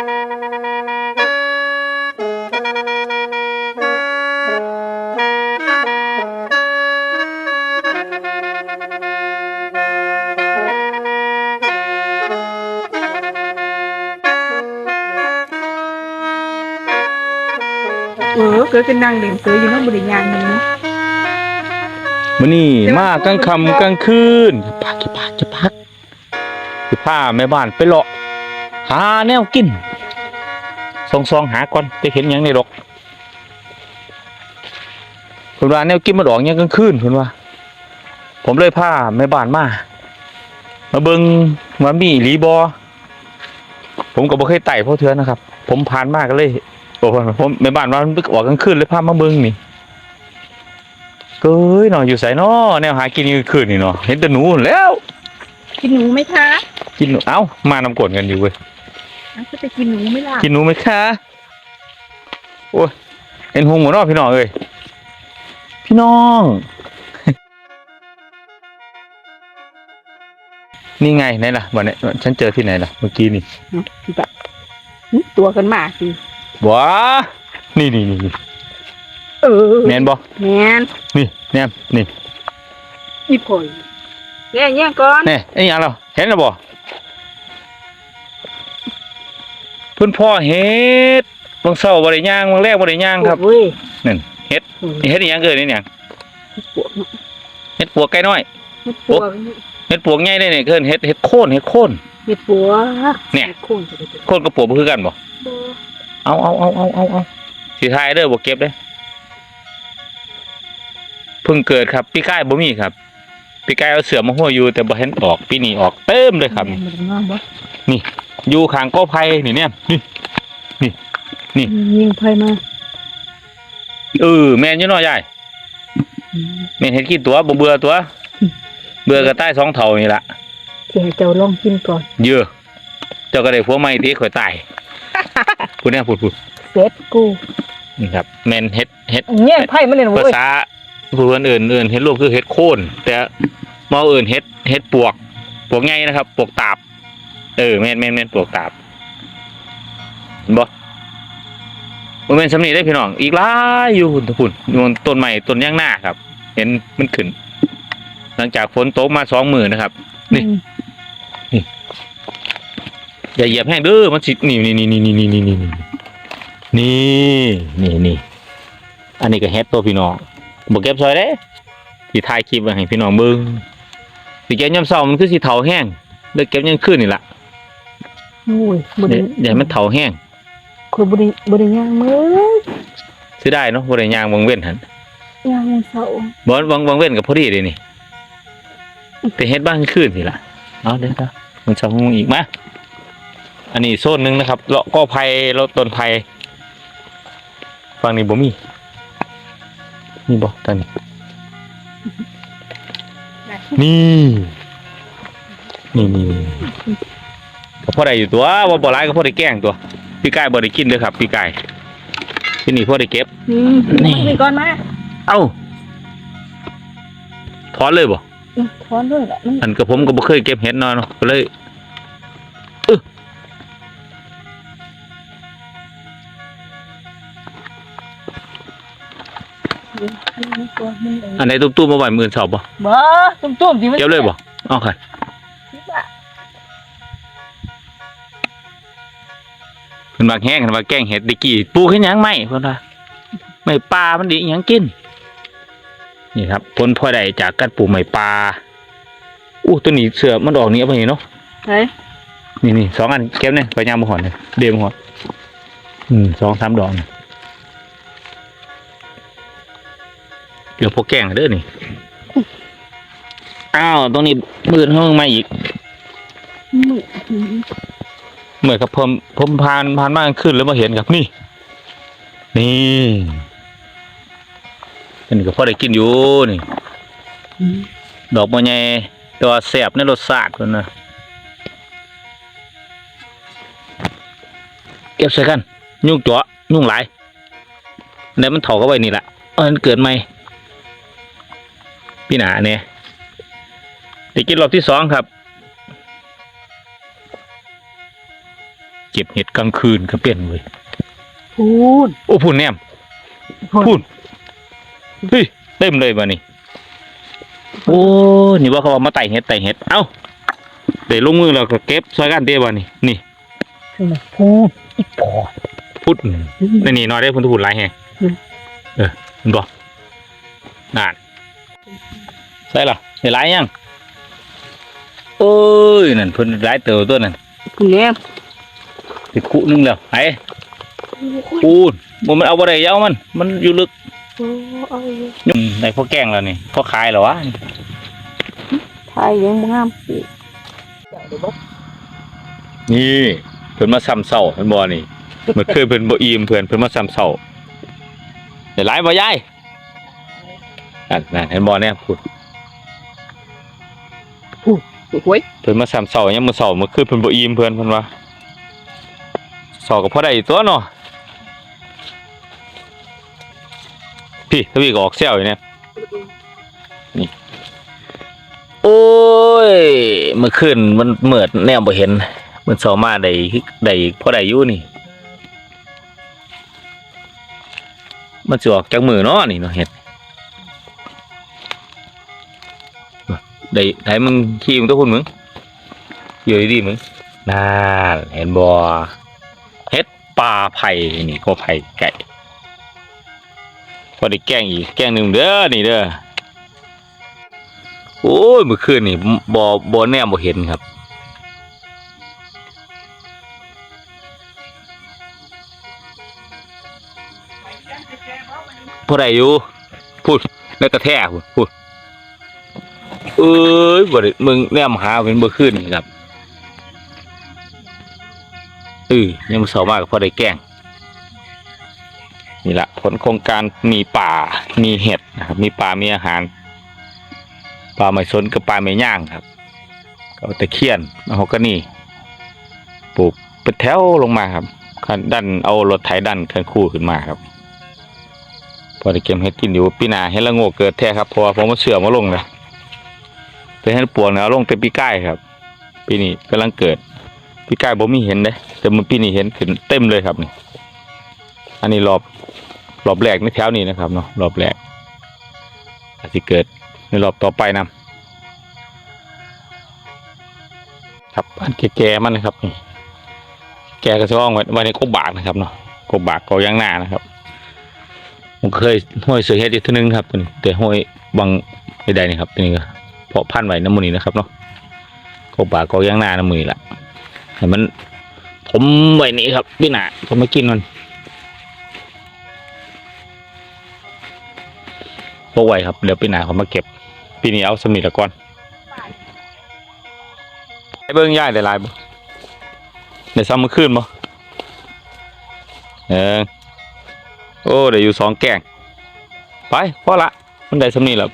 เออเกิดกันนั่งเล่นเสืออยู่เนอกบริยางนี่เนาะมื้อนี้มากลางค่ำกลางคืนพักจะพักจะพักสิพาแม่บ้านไปเลาะหาแนวกิน ซองซองๆหาก่อนจะเห็นหยังในดอกเพิ่นว่าแนวกินมาดอกหยังกลางคืนเพิ่นว่า ผมเลยพาแม่บ้านมามาเบิ่งว่ามีอีหลีบ่ผมก็บ่เคยไต่เพราะเทื่อนะครับ ผมผ่านมาก็เลยโอ้โหผมแม่บ้านว่ามันออกกลางคืนเลยพามาเบิ่งนี่เก้ยเนาะอยู่ไสเนาะแนวหากินกลางคืนนี่เนาะเห็นแต่หนูนั่นแหล้ว กินหนูไหมคะ กินหนูเอ้ามานำกลกันอยู่เว้ยอะ ก็จะกินหนูไหม่ล่ะกินหนูไหมคะ โอ้ยเอ็นหงหมดเนาะพี่น้องเอ้ยพี่น้อง นี่ไงไหนล่ะวันนี้ฉันเจอที่ไหนล่ะ เมื่อกี้นี่คือแบบหึตัวกันมากสิว้านี่นี่นี่นี่เออแมนบ่แมนนี่แนมนี่อีพอยแย่แย่ก่อนแน่ไอ้หยังเราเห็นแล้วบ่เพิ่นพ่อเฮ็ดบางเช้าบ่ได้ย่างบางแรกบ่ได้ย่างครับเว้ยนั่นเฮ็ดอืมเฮ็ดอีหยังเกิดนี่หยังปวดเนาะเฮ็ดปวกไก่น้อยเฮ็ดปวดเฮ็ดปวกใหญ่ได้นี่เกินเฮ็ดเฮ็ดโค่นเฮ็ดโค่นเฮ็ดปวดเนี่ยฮ็ดโคนจะได้เป็นโค่นกับปวกบ่คือกันบ่บ่เอาเอาเอาเอาเอาเอาสิทายเด้อบ่เก็บเด้อเพิ่งเกิดครับปีกายบ่มีครับปีกายเอาเสือมาห้อยอยู่แต่บ่เห็นออกปีนี้ออกเต็มเลยครับแม่นบ่ได้งามบ่ อยู่ข้างกอไผ่นี่เนี่ยนี่ยิงไผมาเออแม่นอยู่เนาะยายอืมแม่นเฮ็ดกินตัวบ่เบื่อตัว เบื่อก็ตายสองเท่านี่ล่ะสิให้เจ้าลองกินก่อนเยอะเจ้าก็ได้ผัวใหม่ติข่อยตายพูดแน่พูดพูดเสร็จกูนี่ครับแม่นเฮ็ดเฮ็ดแย่งไผมาเลยนะภาเว้ยษาผู้คนอื่นอื่นเฮ็ดรูปคือเฮ็ดโคนแต่เมาอื่นเฮ็ดเฮ็ดปวก ปวกไงนะครับ ปวกตาบ เออแม่นแม่นแม่นปวกตาบเห็นบ่บ่แม่นสำนีได้อพี่น้อง อีกหลายอยู่พุ่นพุ่นอยู่บนต้นใหม่ต้นย่างหน้าครับ เห็นมันขึ้น หลังจากฝนตกมาสองมื้อนะครับ นี่อืมอย่าเหยียบแห้งเด้อมันสินี่นี่นี่นี่นี่นี่นี่นี่นี่นี่นี่อันนี้ก็เฮ็ดตัวพี่น้องบ่เก็บซอยเด้สิถ่ายคลิปไว้ให้พี่น้องเบิ่งสิเก็บยามเช้ามันคือสิเฒ่าแห้งเลิกเก็บยามคืนนี่ล่ะ โอ้ยบ่ได้อย่าให้มันเฒ่าแห้งคือบ่ได้บ่ได้ย่างมื้อสิได้เนาะบ่ได้ย่างวังเว้นหั่นย่างมื้อเช้าบ่วังวังเว้นก็พอดีเลยนี่แต่เฮ็ดบ้านคืนนี่ล่ะเอาเด้อเด้อมันจะงงอีกมาอันนี้โซนหนึงนะครับเลาะก็ไผ่เลาะต้นไผ่ฝั่งนี้บ่มีมีบ่ตอนนี้ นี่นี่นี่นี่ ก็พอได้อยู่ตัวว่าบ่ร้ายก็พอได้แกล้งตัว พี่กายบ่ได้กินเลยครับ พี่กายที่นี่พอได้เก็บอืมนี่นี่ก่อนมาเอ้าถอนเลยบ่อืมถอนด้วยล่ะมันอันกับผมก็บ่เคยเก็บเห็ดเนาะเนาะก็เลยเอออันไหนตุ้มๆมาไว้มื้อเช้าบ่บ่ตุ้มๆสิมันเก็บเลยบ่เอาค่ะ พิ่นว่าแห้งเพิ่นว่าแกงเห็ดดิกี้ปลูกเฮ็ดหยังไหมเพิ่นว่าไม่ปลามันดิอิหยังกิน นี่ครับผลพลอยได้จากการปลูกไม้ปลาอู้ตัวนี้เสือมันออกนี่เอาไปนี่เนาะใช่นี่นี่สองอันเก็บเนี่ยไปยามมาหอนเลยเดียมหัวอืมสองสามดอกนี่เดี๋ยวพวกแกงเด้อนี่อ้าวตรงนี้มืดเข้ามาอีกมืออืม เหมือนกับผมผมผ่านผ่านมากลางขึ้นแล้วมาเห็นครับนี่ นี่อันนี้ก็พอได้กินอยู่นี่ดอกบัวใหญ่ตัวแสบในรสชาติคนนะเก็บใส่กัน ยุ่งจั่วยุ่งหลายเดี๋ยวมันเถาเข้าไปนี่แหละออมันเกิดใหมพี่หนาเนี่ยได้กินรอบที่สองครับ เก็บเห็ดกลางคืนก็เป็นเว้ยพูดโอ้พูนแนมพูนเฮ้ยเต็มเลยบ่นี่โอ้นี่ว่าเขาว่ามาไต่เห็ดไต่เห็ดเอ้าเดี๋ยวลงมือเราก็เก็บซอยกันเด้บ่นี่นี่คือแบบพูดอีปอดพูดนี่นี่น้อยได้พุ่นพูดหลายแฮงอืมเออเห็นบ่นานใช่ล่ะได้หลายยังโอ้ยนั่นเพิ่นหลายเติบตัวนั่นคุณแม่ ติดคุนึงแล้วไอ้ปูนบ่มันเอาบ่ได้อยาวมัน มันอยู่ลึกโอ้เอาอยู่อืมได้พอแกล้งแล้วนี่พอคายแล้ววะไทยยังบ่งามอีกนี่เพิ่นมาซ้ำเศร้าเพิ่นบ่นี่เมื่อคืนเพิ่นบ่อิ่มเพิ่นเพิ่นมาซ้ำเศร้าได้หลายบ่ยายนั่นนั่นเห็นบ่เนี่ยพูดโอ้ยเพิ่นมาซ้ำเศร้ายังมื้อเศร้าเมื่อคืนเพิ่นบ่อิ่มเพิ่นเพิ่นว่า เศร้าก็พอได้อยู่ตัวเนาะพี่ทวีก็ออกแซวอยู่เนี่ยโอ้ยเมื่อคืนมันเหมือดแนวบ่เห็น มันสอมาได้ได้พอได้อยู่นี่ มันจะออกจากมือเนาะนี่เนาะเห็ดได้ได้มึงขี้มึงตัวคุณมึงอยู่ดีๆมึงน่าเห็นบ่ ไผ่นี่ก็ไผ่ไก่พอได้แกงอีกแกงหนึ่งเด้อนี่เด้อโอ้ยเมื่อคืนนี่บ่บ่แนมบ่เห็นครับผู้ใดอยู่พูดแล้วก็แท้พูดเอ้ยบ่ได้มึงแนมหาเป็นเมื่อคืนนี่ครับ เออยังมาสอบมากพอได้แก้งนี่ละผลโครงการมีป่ามีเห็ดนะครับ มีป่ามีอาหารปลาไม่สนกับปลาไม่ย่างครับก็เอาตะเคียนมาหกกนี่ปลูกเป็นแถวลงมาครับดันเอารถไถดันคันคู่ขึ้นมาครับ พอได้เก็บเห็ดกินอยู่ปีหน้าเห็ดละโงกเกิดแท้ครับเพราะว่าผมมาเสือมาลงเลยแต่เห็ดปวงเนี่ยลงแต่ปีใกล้ครับ ปีนี้กำลังเกิด ปีใกล้บ่มีเห็นเด้แต่มันปีนี้เห็นขึ้นเต็มเลยครับนี่อันนี้รอบรอบแรกในแถวนี้นะครับเนาะรอบแรกอาจจะเกิดในรอบต่อไปนำครับอันแก่ๆมันนะครับนี่แกก็จะว่างไว้ในกบบากนะครับเนาะกบบากก็ย่างหน้านะครับผมเคยห้อยเสือเฮ็ดอยู่เทีนึงครับตัวนี้แต่ห้อยบางไม่ได้นี่ครับตัวนี้ก็เพาะพันไว้น้ำมันนี้นะครับเนาะกบบากก็ย่างหน้าน้ำมือนี่ละ ให้มันผมไว้นี่ครับพี่หนาผมมากินมันพวกไว้ครับเดี๋ยวปีหน้าเขามาเก็บปีนี้เอาสมิธละก่อนไอ้เบิ้งย่ายได้หลายบ่ได้ซ้ำเมื่อคืนบ่เออโอ้ได้อยู่สองแกงไปพอละมันได้สำนี้แล้ว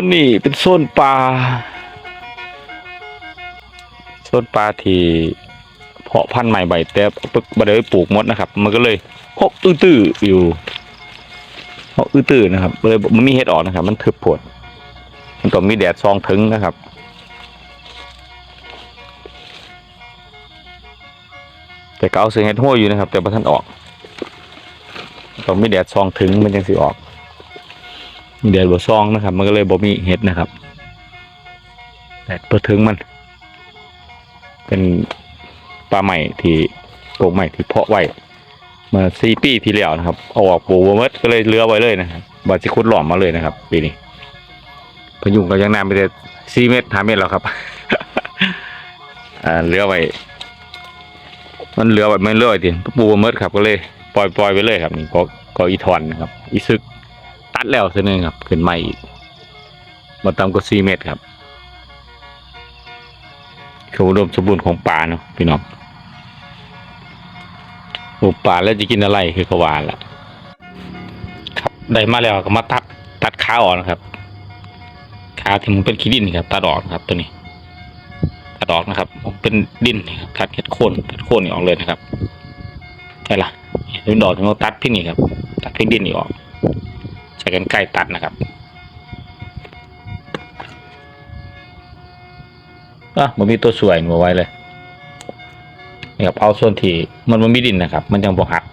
นนี่เป็นโซนปลาโซนปลาที่เพาะพันธุ์ใหม่ใบแต่บ่ได้ไปปลูกมดนะครับ มันก็เลยหกตื้อๆอยู่หกตื้อๆนะครับเลยมันมีเห็ดออกนะครับ มันทึบโผดมันต้องมีแดดซองถึงนะครับแต่ก็เอาเสียงเห็ดห้วยอยู่นะครับ แต่พอท่านออกต้องมีแดดซองถึงมันยังสิออก มีแดดบ่ซองนะครับ มันก็เลยบ่มีเห็ดนะครับแดดพอถึงมัน เป็นปลาใหม่ที่ปลูกใหม่ที่เพาะไว้มื่อสี่ปีที่แล้วนะครับเอาออกปลูกบ่หมดก็เลยเลือไว้เลยนะครับบาสิคุดหล่อมมาเลยนะครับ ปีนี้พยุงก็ยังนานไปแต่สี่เมตรห้าเมตรแล้วครับอ่าเลือไว้มันเลือไว้ไม่เลือไว้ทีปลูกบ่หมดครับก็เลยปล่อยปล่อยไปเลยครับนี่ก็ก็อีทอนนะครับ อีซึก ตัดแล้วเท่านึงครับ ขึ้นมาอีกมาตามก็สี่เมตรครับเขาอุดมสมบูรณ์ของป่าเนาะพี่น้องปลูกป่าแล้วจะกินอะไรคือขาวาล่ะครับได้มาแล้วก็มาตัดตัดขาออกนะครับขาที่มันเป็นขี้ดินครับตัดออกครับ ตัวนี้ตัดออกนะครับผมเป็นดินครับตัดเห็ดโค่นตัดโคนนี่ออกเลยนะครับใช่ละเป็นดอกที่เราตัดเพียงนี่ครับตัดเพียงดินนี่ออก ใช้กันไกลตัดนะครับอะมันมีตัวสวยมาไว้เลยนี่ครับเอาส่วนที่มันมันมีดินนะครับ มันยังบกหัก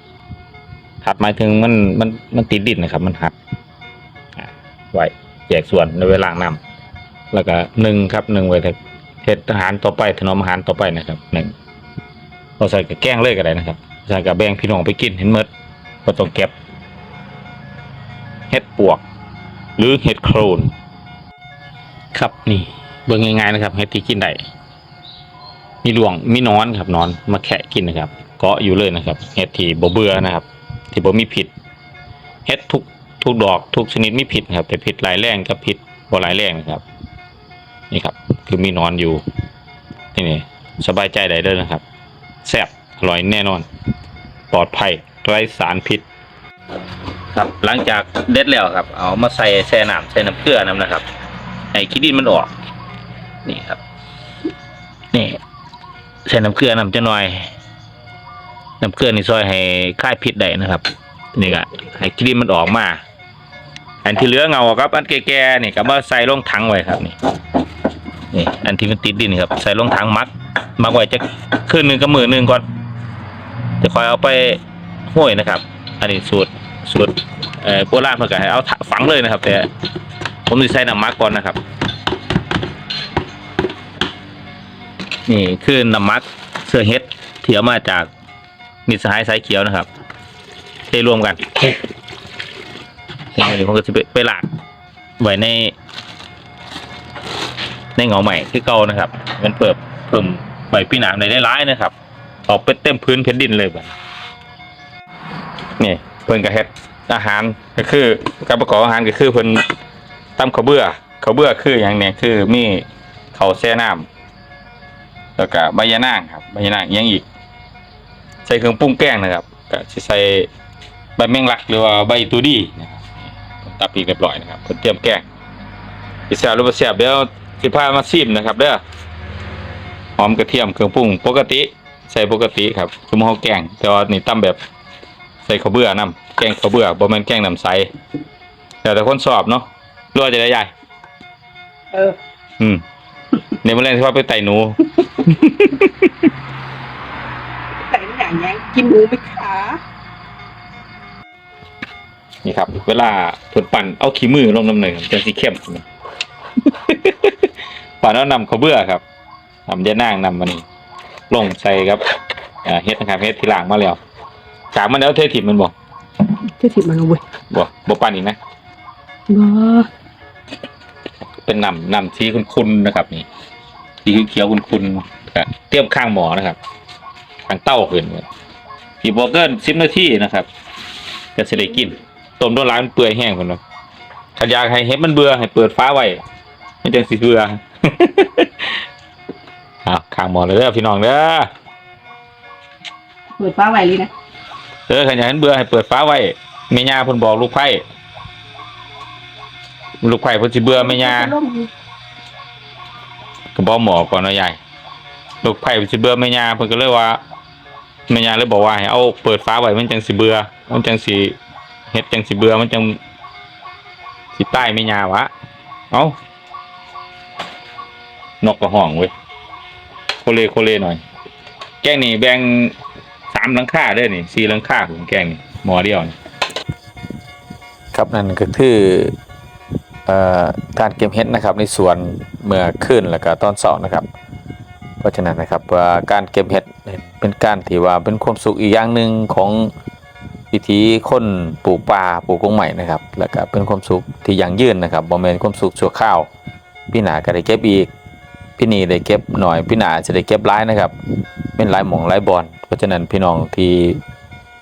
หักหมายถึงมันมันมันติดดินนะครับ มันหักไว้แยกส่วนในเวลาน้ำแล้วก็หนึ่งครับหนึ่งไว้เฮ็ดอาหารต่อไปถนอมอาหารต่อไปนะครับหนึ่งเราใส่กับแกล้งเลยก็ได้นะครับ ใส่กับแบงพี่น้องไปกินเห็นเมดก็ต้องเก็บ เห็ดปวก หรือเห็ดโครนครับนี่เบิ่งง่ายๆนะครับเห็ดที่กินได้มีหลวงมีนอนครับนอนมาแคะกินนะครับ เกาะอยู่เลยนะครับเห็ดที่บ่เบื่อนะครับ ที่บ่มีพิษเห็ดทุกทุกดอกทุกชนิดไมีพิษครับ แต่พิษหลายแรงกับพิษบ่หลายแรงนะครับ นี่ครับ คือมีนอนอยู่นี่นี่สบายใจได้เลยนะครับแซ่บอร่อยแน่นอน ปลอดภัยไร้สารพิษ ครับหลังจากเด็ดแล้วครับ เอามาใส่แช่น้ำใส่น้ำเกลือน้ำนะครับให้ขี้ดินมันออก นี่ครับ นี่ใส่น้ำเกลือน้ำจะหน่อยน้ำเกลือนี่ซอยให้คลายพิษได้นะครับ นี่ก็ให้ขี้ดินมันออกมา อันที่เหลือเงาครับ อันแก่ๆนี่ก็มาใส่ลงถังไว้ครับนี่นี่อันที่มันติดดินครับ ใส่ลงถังมัดมักไว้จะคืนหนึ่งกับมือหนึ่งก่อนจะคอยเอาไปห้วยนะครับ อันนี้สูตรสูตรเอ่อโบราณเพื่อให้เอาถฝังเลยนะครับ แต่ผมจะใส่น้ำมักก่อนนะครับ นี่คือน้ำมักเสื้อเฮ็ดที่เอามาจากมิตรสหายสายเขียวนะครับเทรวมกันนี่เดี๋ยวผมก็จะไปไปหลากไว้ใน ในเงาใหม่ที่เก่านะครับ มันเปิดเพิ่มใบพี่หนามในได้ร้ายนะครับออกเป็นเต็มพื้นเพนดินเลยแบบ นี่เพิ่นก็เฮ็ดอาหารก็คือการประกอบอาหารก็คือเพิ่นตำข้าวเบื่อข้าวเบื่อคืออย่างเนี้ยคือมีข้าวแช่น้ำแล้วก็ใบยะนางครับใบยะนางยังอีก ใส่เครื่องปรุงแกงนะครับก็สิใส่ใบแมงลักหรือว่าใบตูดีนะครับตับอีกเรียบร้อยนะครับเพิ่นเตรียมแกงสิแซ่บหรือบ่แซ่บเดี๋ยวสิพามาชิมนะครับเด้อหอมกระเทียมเครื่องปรุงปกติ ใส่ปกติครับคือหม้อแกงแต่ว่านี่ตำแบบ ใส่ข้าวเบื่อน้ำแกงข้าวเบื่อบ่แม่นแกงน้ำใสแต่แต่คนชอบเนาะรู้ว่าจะได้ใหญ่เออ อืมในมื้อแรกที่ว่าไปไต่หนูแต่งอย่างยังกินหมูไหมคะนี่ครับ เวลาเพิ่นปั่นเอาขี้มือลงน้ำหนึ่งจังสิเข้มปั่นเอานำข้าวเบื่อครับนำยานางนำมันนี่ลงใส่ครับอ่าเฮ็ดนะครับเฮ็ดที่ล้างมาแล้ว กากมันแล้วเทถิ่มมันบ่เจะถิบมันเอาเว้ยบ่บ่ปั่นอีกนะ บ้าเป็นน้ำน้ำสีขุ่นๆนะครับ นี่สีเขียวๆขุ่นๆก็เตรียมข้างหมอนะครับข้างเต้าขึ้นสีบวกเกินสิบนาทีนะครับก็จะได้กินต้มโดนร้านเปื่อยแห้งคนเนาะขันอยากให้เฮ็ดมันเบื่อให้เปิดฟ้าไว้ไม่จังสิเบื่อ เอาข้างหมอเลยเด้อพี่น้องเด้อ เปิดฟ้าไหวเลยนะ เออขันยากให้มันเบื่อให้เปิดฟ้าไว้แม่ย่าเพิ่นบอกลูกไผ่ลูกไผ่เพิ่นสิเบื่อแม่ย่าก็บอกหมอก่อนว่าใหญ่ลูกไผ่สิเบื่อแม่ยาเพิ่นก็เลยว่าแม่ยาเลยบอกว่าให้เอาเปิดฟ้าไว้มันจังสิเบื่อมันจังสิเฮ็ดจังสิเบื่อมันจังสิใต้แม่ยาวะเอ้านกกระห้องเว้ยโคเลโคเลหน่อย แกงนี่แบ่ง สามหลังคาเด้อนี่สี่หลังคาของแกงนี่หมอเดียวนี่ครับนั่นก็คือการเก็บเห็ดนะครับในสวนเมื่อคืนแล้วก็ตอนเช้านะครับ เพราะฉะนั้นนะครับว่าการเก็บเห็ดเป็นการที่ว่าเป็นความสุขอีกอย่างหนึ่งของวิถีคนปลูกป่าปลูกกงใหม่นะครับ แล้วก็เป็นความสุขที่ยั่งยืนนะครับบ่แม่นความสุขชั่วคราวพี่หนาก็ได้เก็บอีก พี่นีได้เก็บหน่อยพี่หนาจะได้เก็บหลายนะครับเป็นหลายหม่องหลายบอนเพราะฉะนั้นพี่น้องที่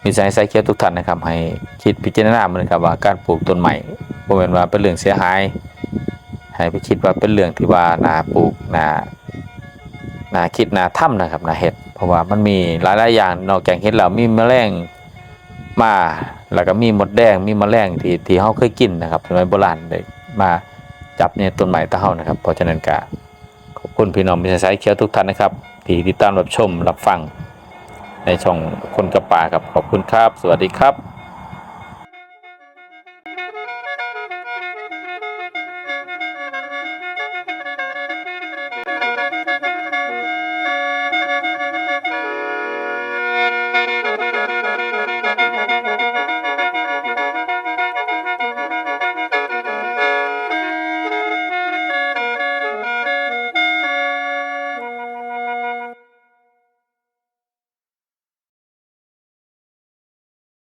มีใจใส่เคียวทุกท่านนะครับ ให้คิดพิจารณาเหมันนะครับว่าการปลูกต้นใหม่บ่แม่นว่าเป็นเรื่องเสียหาย ให้ไปคิดว่าเป็นเรื่องที่ว่านาปลูกนานาคิดนาถ้ำนะครับนาเห็ดเพราะว่ามันมีหลายๆอย่างนอกจากเห็ดแล้วมีแมลงมาแล้วก็มีมดแดงมีแมลงที่ที่เฮาเคยกินนะครับสมัยโบราณได้มาจับในต้นไม้ตะเฮานะครับเพราะฉะนั้นก็ ขอบคุณพี่น้องมิสซายเขียวทุกท่านนะครับ ที่ติดตามรับชมรับฟัง ในช่องคนกระป่าครับขอบคุณครับ สวัสดีครับ